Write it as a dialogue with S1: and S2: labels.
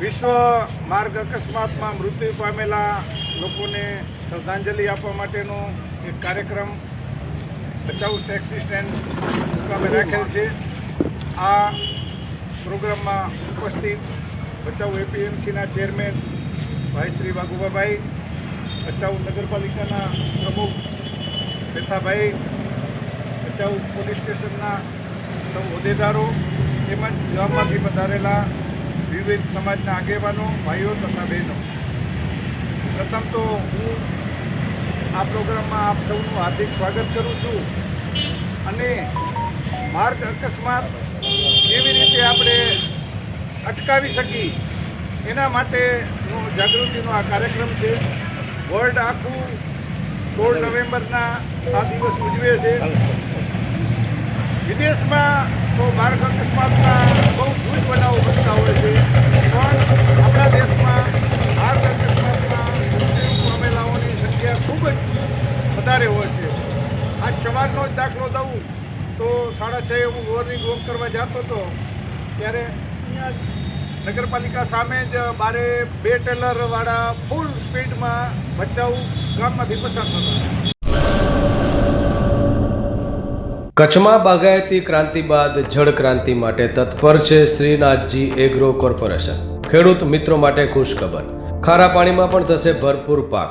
S1: વિશ્વ માર્ગ અકસ્માતમાં મૃત્યુ પામેલા લોકોને શ્રદ્ધાંજલિ આપવા માટેનો એક કાર્યક્રમ ભચાઉ ટેક્સી સ્ટેન્ડ રાખેલ છે. આ પ્રોગ્રામમાં ઉપસ્થિત ભચાઉ એપીએમસીના ચેરમેન ભાઈ શ્રી વાઘુભાભાઈ ભચાઉ નગરપાલિકાના પ્રમુખ બેથાભાઈ, ભચાઉ પોલીસ સ્ટેશનના સૌ હોદ્દેદારો તેમજ ગામમાંથી પધારેલા વિવિધ સમાજના આગેવાનો, ભાઈઓ તથા બહેનો. પ્રથમ તો હું આ પ્રોગ્રામમાં આપ સૌનું હાર્દિક સ્વાગત કરું છું અને માર્ગ અકસ્માત કેવી રીતે આપણે અટકાવી શકી એના માટેનો જાગૃતિનો આ કાર્યક્રમ છે. વર્લ્ડ આખું સોળ નવેમ્બરના આ દિવસ ઉજવે છે. વિદેશમાં તો માર્ગ અકસ્માતના બહુ ભૂલ બનાવો બનતા હોય છે પણ આપણા દેશમાં માર્ગ અકસ્માતમાં મૃત્યુ પામેલાઓની સંખ્યા ખૂબ જ વધારે હોય છે. આજ સવારનો જ દાખલો દઉં તો સાડા છ હું મોર્નિંગ વોક કરવા જતો હતો, ત્યારે અહીંયા નગરપાલિકા સામે જ બારે બે ટેલરવાળા ફૂલ સ્પીડમાં બચાવું ગામમાંથી પસાર થતા
S2: કચ્છમાં બાગાયતી ક્રાંતિ બાદ જળ ક્રાંતિ માટે તત્પર છે શ્રીનાથજી એગ્રો કોર્પોરેશન. ખેડૂત મિત્રો માટે ખુશખબર. ખારા પાણીમાં પણ થશે ભરપૂર પાક.